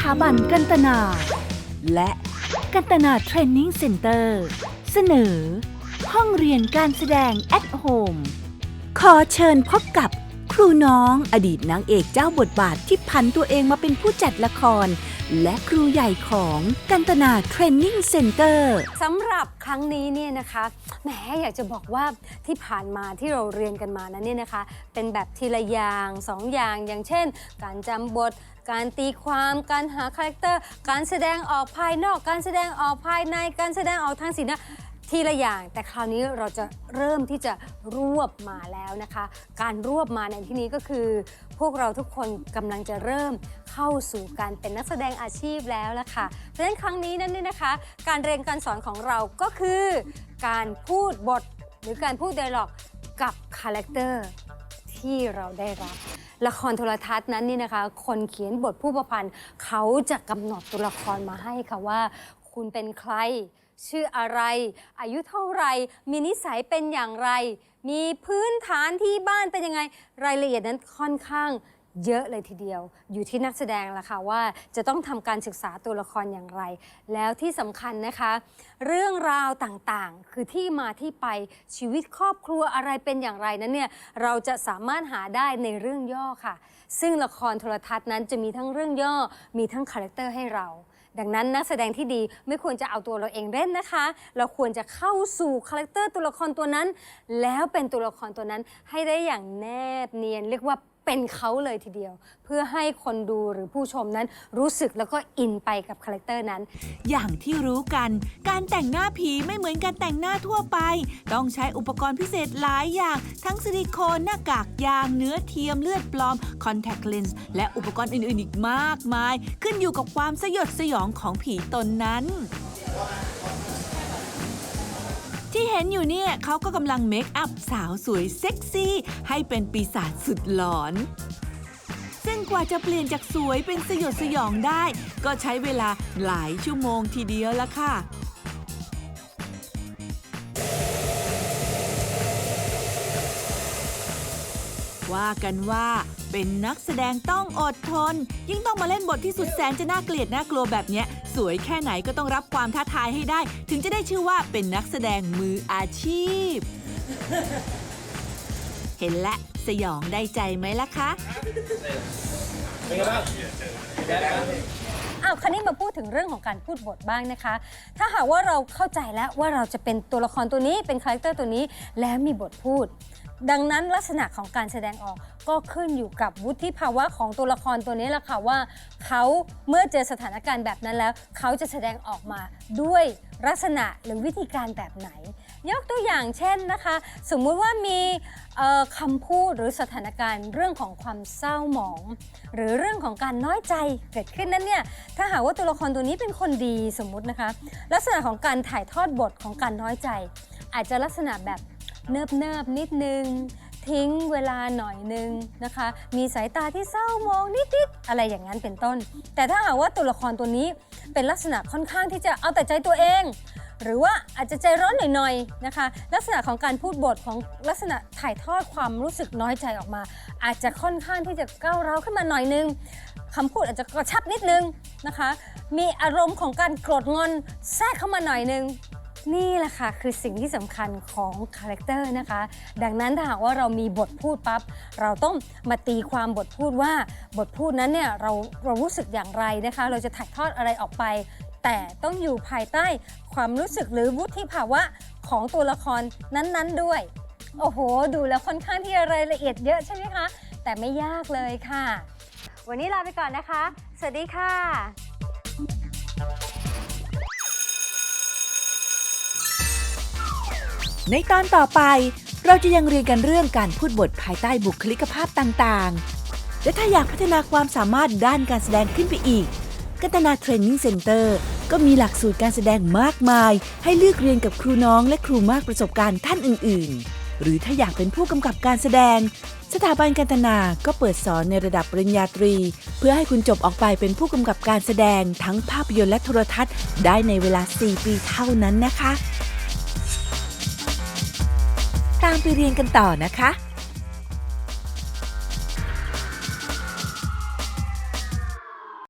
ถาบันกันตนา และกันตนาเทรนนิ่งเซ็นเตอร์เสนอ ห้องเรียนการแสดง at home ขอเชิญพบกับครูน้องอดีตนางเอกเจ้าบทบาทที่พันตัวเองมาเป็นผู้จัดละคร และครูใหญ่ของกันตนาเทรนนิ่งเซ็นเตอร์สำหรับครั้งนี้เนี่ยนะคะแหมอยากจะบอกว่าที่ผ่านมาที่เราเรียนกันมานั้นเนี่ยนะคะ เป็นแบบทีละอย่างสองอย่าง อย่างเช่น การจำบท การตีความการหาคาแรคเตอร์ การแสดงออกภายนอก การแสดงออกภายในการแสดงออกทางสีหน้า ทีละอย่าง แต่คราวนี้เราจะเริ่มที่จะรวบมาแล้วนะคะ การรวบมาในที่นี้ก็คือ พวกเราทุกคนกำลังจะเริ่มเข้าสู่การเป็นนักแสดงอาชีพแล้วละค่ะเพราะฉะนั้นครั้งนี้นั่นเนี่ยนะคะ การเรียนการสอนของเราก็คือ การพูดบทหรือการพูดไดร็อกกับคาแรคเตอร์ที่เราได้รับ ละครโทรทัศน์นั้นนี่นะคะ คนเขียนบทผู้ประพันธ์เขาจะกำหนดตัวละครมาให้ค่ะว่า คุณเป็นใคร ชื่ออะไร อายุเท่าไหร่มีนิสัยเป็นอย่างไร มีพื้นฐานที่บ้านเป็นยังไง รายละเอียดนั้นค่อนข้างเยอะเลยทีเดียว อยู่ที่นักแสดงละค่ะว่าจะต้องทำการศึกษาตัวละครอย่างไร แล้วที่สำคัญนะคะ เรื่องราวต่างๆ คือที่มาที่ไปชีวิตครอบครัวอะไรเป็นอย่างไรนั้นเนี่ยเราจะสามารถหาได้ในเรื่องย่อค่ะ ซึ่งละครโทรทัศน์นั้นจะมีทั้งเรื่องย่อมีทั้งคาแรคเตอร์ให้เรา ดังนั้นนักแสดงที่ดีไม่ควรจะเอาตัวเราเองเล่นนะคะ เราควรจะเข้าสู่คาแรคเตอร์ตัวละครตัวนั้น แล้วเป็นตัวละครตัวนั้นให้ได้อย่างแนบเนียนเรียกว่า เป็นเขาเลยทีเดียว เพื่อให้คนดูหรือผู้ชมนั้นรู้สึกแล้วก็อินไปกับคาแรคเตอร์นั้น อย่างที่รู้กัน การแต่งหน้าผีไม่เหมือนการแต่งหน้าทั่วไป ต้องใช้อุปกรณ์พิเศษหลายอย่าง ทั้งซิลิโคนหน้ากากยาง เนื้อเทียมเลือดปลอม คอนแทคเลนส์และอุปกรณ์อื่น ๆ อีกมากมาย ขึ้นอยู่กับความสยดสยองของผีตนนั้น ที่เห็นอยู่เนี่ยเขาก็กำลังเมคอัพสาวสวยเซ็กซี่ ให้เป็นปีศาจสุดหลอน ซึ่งกว่าจะเปลี่ยนจากสวยเป็นสยดสยองได้ ก็ใช้เวลาหลายชั่วโมงทีเดียวละค่ะว่ากันว่า เป็นนักแสดงต้องอดทน ยิ่งต้องมาเล่นบทที่สุดแสนจะน่าเกลียดน่ากลัวแบบเนี้ย สวยแค่ไหนก็ต้องรับความท้าทายให้ได้ ถึงจะได้ชื่อว่าเป็นนักแสดงมืออาชีพ เห็นและสยองได้ใจไหมล่ะคะอ้าวคันนี้มาพูดถึงเรื่องของการพูดบทบ้างนะคะ ถ้าหากว่าเราเข้าใจแล้วว่าเราจะเป็นตัวละครตัวนี้เป็นคาแรคเตอร์ตัวนี้แล้วมีบทพูดดังนั้นลักษณะของการแสดงออกก็ขึ้นอยู่กับวุฒิภาวะของตัวละครตัวนี้แหละค่ะว่าเขาเมื่อเจอสถานการณ์แบบนั้นแล้ว เขาจะแสดงออกมาด้วยลักษณะหรือวิธีการแบบไหน ยกตัวอย่างเช่นนะคะ สมมุติว่ามีคำพูดหรือสถานการณ์เรื่องของความเศร้าหมอง หรือเรื่องของการน้อยใจเกิดขึ้นนั้นเนี่ยถ้าหากว่าตัวละครตัวนี้เป็นคนดีสมมุตินะคะ ลักษณะของการถ่ายทอดบทของการน้อยใจ อาจจะลักษณะแบบ เนิบเนิบๆนิดนึง ทิ้งเวลาหน่อยนึงนะคะ มีสายตาที่เศร้ามองนิดๆอะไรอย่างนั้นเป็นต้น แต่ถ้าหากว่าตัวละครตัวนี้เป็นลักษณะค่อนข้างที่จะเอาแต่ใจตัวเอง หรือว่าอาจจะใจร้อนหน่อยๆนะคะ ลักษณะของการพูดบทของลักษณะถ่ายทอดความรู้สึกน้อยใจออกมา อาจจะค่อนข้างที่จะก้าวร้าวขึ้นมาหน่อยนึงคำพูดอาจจะกระชับนิดนึงนะคะ มีอารมณ์ของการโกรธงอนแทรกเข้ามาหน่อยนึง นี่แหละค่ะคือสิ่งที่สำคัญของคาแรคเตอร์นะคะ ดังนั้นถ้าหากว่าเรามีบทพูดปั๊บเราต้องมาตีความบทพูดว่าบทพูดนั้นเนี่ยเราเรารู้สึกอย่างไรนะคะ เราจะถ่ายทอดอะไรออกไป แต่ต้องอยู่ภายใต้ความรู้สึกหรือวุฒิภาวะของตัวละครนั้นๆด้วย โอ้โห ดูแล้วค่อนข้างที่จะรายละเอียดเยอะใช่ไหมคะ แต่ไม่ยากเลยค่ะ วันนี้ลาไปก่อนนะคะ สวัสดีค่ะ ในตอนต่อไป เราจะยังเรียนกันเรื่องการพูดบทภายใต้บุคลิกภาพต่างๆ และถ้าอยากพัฒนาความสามารถด้านการแสดงขึ้นไปอีกกัตนาเทรนนิ่งเซ็นเตอร์ก็มีหลักสูตรการแสดงมากมาย ให้เลือกเรียนกับครูน้องและครูมากประสบการณ์ท่านอื่น ๆ หรือถ้าอยากเป็นผู้กำกับการแสดง สถาบันกันตนา ก็เปิดสอนในระดับปริญญาตรี เพื่อให้คุณจบออกไปเป็นผู้กำกับการแสดงทั้งภาพยนตร์และโทรทัศน์ ได้ในเวลา 4 ปีเท่านั้นนะคะ ตามไปเรียนกันต่อนะคะ